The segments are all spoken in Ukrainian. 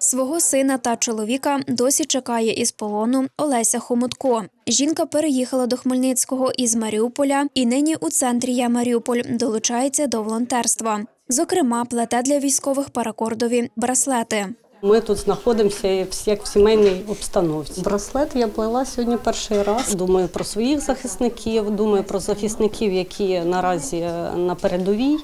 Свого сина та чоловіка досі чекає із полону Олеся Хомутко. Жінка переїхала до Хмельницького із Маріуполя і нині у центрі «Я Маріуполь долучається до волонтерства. Зокрема, плете для військових паракордові браслети. Ми тут знаходимося як в сімейній обстановці. Браслет я плела сьогодні перший раз. Думаю про своїх захисників, думаю про захисників, які наразі е, на передовій.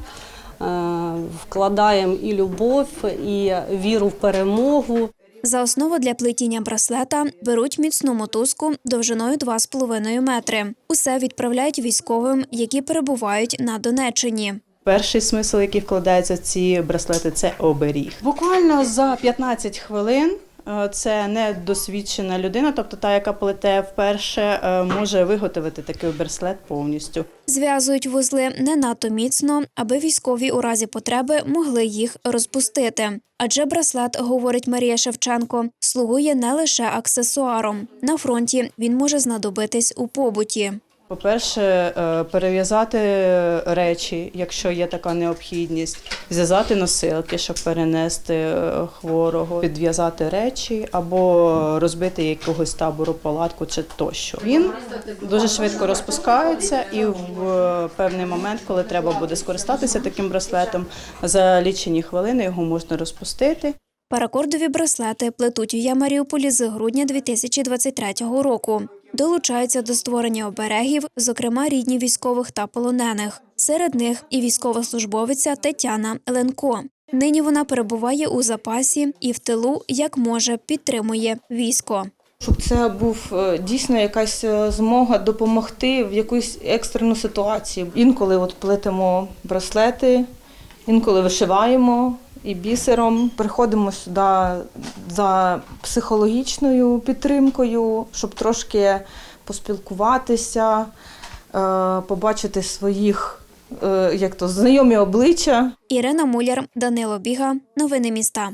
Е, Вкладаємо і любов, і віру в перемогу. За основу для плетіння браслета беруть міцну мотузку довжиною 2,5 метри. Усе відправляють військовим, які перебувають на Донеччині. Перший смисл, який вкладається в ці браслети, це оберіг. Буквально за 15 хвилин. Е, Це недосвідчена людина, тобто та, яка плете вперше, е, може виготовити такий браслет повністю. Зв'язують вузли не надто міцно, аби військові у разі потреби могли їх розпустити. Адже браслет, говорить Марія Шевченко, слугує не лише аксесуаром. На фронті він може знадобитись у побуті. По-перше, е, перев'язати речі, якщо є така необхідність, зв'язати носилки, щоб перенести е, хворого, підв'язати речі або розбити якогось табору палатку чи тощо. Він дуже швидко розпускається, і в е, певний момент, коли треба буде скористатися таким браслетом, за лічені хвилини його можна розпустити. Паракордові браслети плетуть у «Я Маріуполі з грудня 2023 року. Долучаються до створення оберегів, зокрема рідні військових та полонених. Серед них і військовослужбовиця Тетяна Ленко. Нині вона перебуває у запасі і в тилу, як може, підтримує військо. щоб це був е, дійсно якась е, змога допомогти в якусь екстрену ситуацію. Інколи от плетемо браслети, інколи вишиваємо і бісером. Приходимо сюди за психологічною підтримкою, щоб трошки поспілкуватися, е, побачити своїх е, як то знайомі обличчя. Ірина Муляр, Данило Біга. Новини міста.